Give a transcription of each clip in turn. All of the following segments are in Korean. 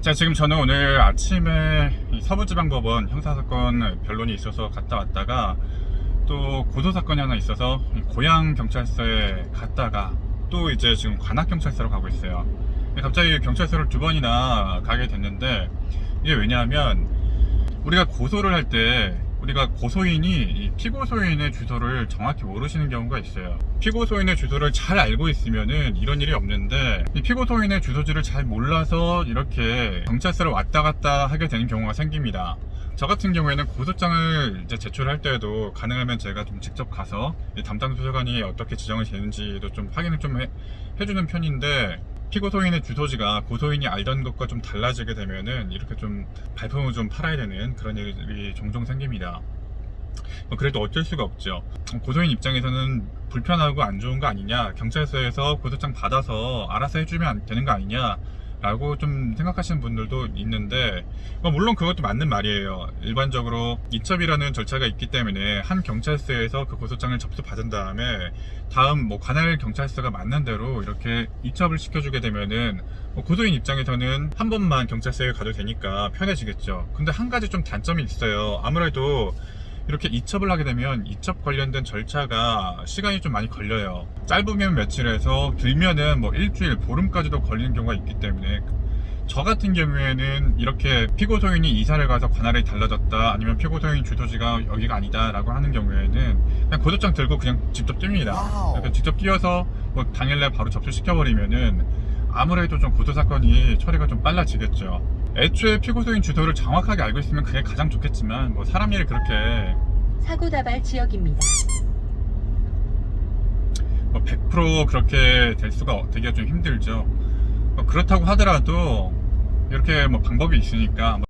자, 지금 저는 오늘 아침에 이 서부지방법원 형사사건 변론이 있어서 갔다 왔다가 또 고소사건이 하나 있어서 이 고양 경찰서에 갔다가 또 이제 지금 관악경찰서로 가고 있어요. 갑자기 경찰서를 두 번이나 가게 됐는데 이게 왜냐하면 우리가 고소를 할 때 우리가 고소인이 이 피고소인의 주소를 정확히 모르시는 경우가 있어요. 피고소인의 주소를 잘 알고 있으면은 이런 일이 없는데 이 피고소인의 주소지를 잘 몰라서 이렇게 경찰서를 왔다 갔다 하게 되는 경우가 생깁니다. 저 같은 경우에는 고소장을 이제 제출할 때에도 가능하면 제가 좀 직접 가서 이 담당 수사관이 어떻게 지정이 되는지도 좀 확인을 좀 해, 해주는 편인데 피고소인의 주소지가 고소인이 알던 것과 좀 달라지게 되면은 이렇게 좀 발품을 좀 팔아야 되는 그런 일이 종종 생깁니다. 뭐 그래도 어쩔 수가 없죠. 고소인 입장에서는 불편하고 안 좋은 거 아니냐, 경찰서에서 고소장 받아서 알아서 해주면 안 되는 거 아니냐, 라고 좀 생각하시는 분들도 있는데, 뭐 물론 그것도 맞는 말이에요. 일반적으로 이첩이라는 절차가 있기 때문에 한 경찰서에서 그 고소장을 접수받은 다음에 다음 뭐 관할 경찰서가 맞는 대로 이렇게 이첩을 시켜주게 되면은 뭐 고소인 입장에서는 한 번만 경찰서에 가도 되니까 편해지겠죠. 근데 한 가지 좀 단점이 있어요. 아무래도 이렇게 이첩을 하게 되면 이첩 관련된 절차가 시간이 좀 많이 걸려요. 짧으면 며칠에서 길면은 뭐 일주일, 보름까지도 걸리는 경우가 있기 때문에 저 같은 경우에는 이렇게 피고 소인이 이사를 가서 관할이 달라졌다 아니면 피고 소인 주소지가 여기가 아니다라고 하는 경우에는 그냥 고소장 들고 그냥 직접 뜁니다. 와우. 그러니까 직접 뛰어서 뭐 당일날 바로 접수시켜 버리면은 아무래도 좀 고소 사건이 처리가 좀 빨라지겠죠. 애초에 피고소인 주소를 정확하게 알고 있으면 그게 가장 좋겠지만 뭐 사람 일이 그렇게 사고 다발 지역입니다. 뭐 100% 그렇게 될 수가 되기가 좀 힘들죠. 뭐 그렇다고 하더라도 이렇게 뭐 방법이 있으니까. 뭐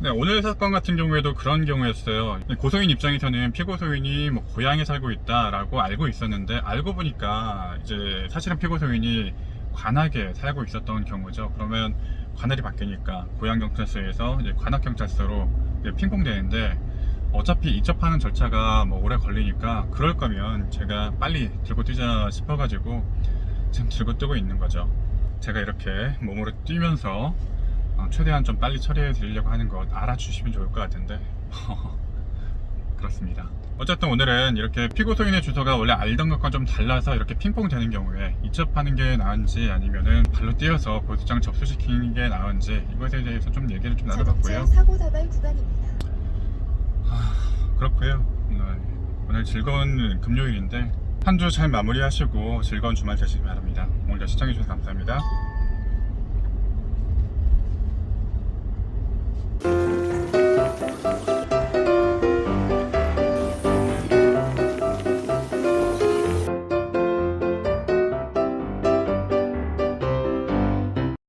네, 오늘 사건 같은 경우에도 그런 경우였어요. 고소인 입장에서는 피고소인이 뭐 고향에 살고 있다라고 알고 있었는데 알고 보니까 이제 사실은 피고소인이 관악에 살고 있었던 경우죠. 그러면 관할이 바뀌니까 고향 경찰서에서 이제 관악 경찰서로 핑퐁 되는데 어차피 이첩하는 절차가 뭐 오래 걸리니까 그럴 거면 제가 빨리 들고 뛰자 싶어가지고 지금 들고 뛰고 있는 거죠. 제가 이렇게 몸으로 뛰면서 어, 최대한 좀 빨리 처리해 드리려고 하는 것 알아주시면 좋을 것 같은데 그렇습니다. 어쨌든 오늘은 이렇게 피고소인의 주소가 원래 알던 것과 좀 달라서 이렇게 핑퐁 되는 경우에 이첩하는 게 나은지 아니면은 발로 뛰어서 고소장 접수시키는 게 나은지 이것에 대해서 좀 얘기를 좀 나눠봤고요. 사고 다발 구간입니다. 그렇고요. 네, 오늘 즐거운 금요일인데 한 주 잘 마무리하시고 즐거운 주말 되시기 바랍니다. 오늘도 시청해주셔서 감사합니다.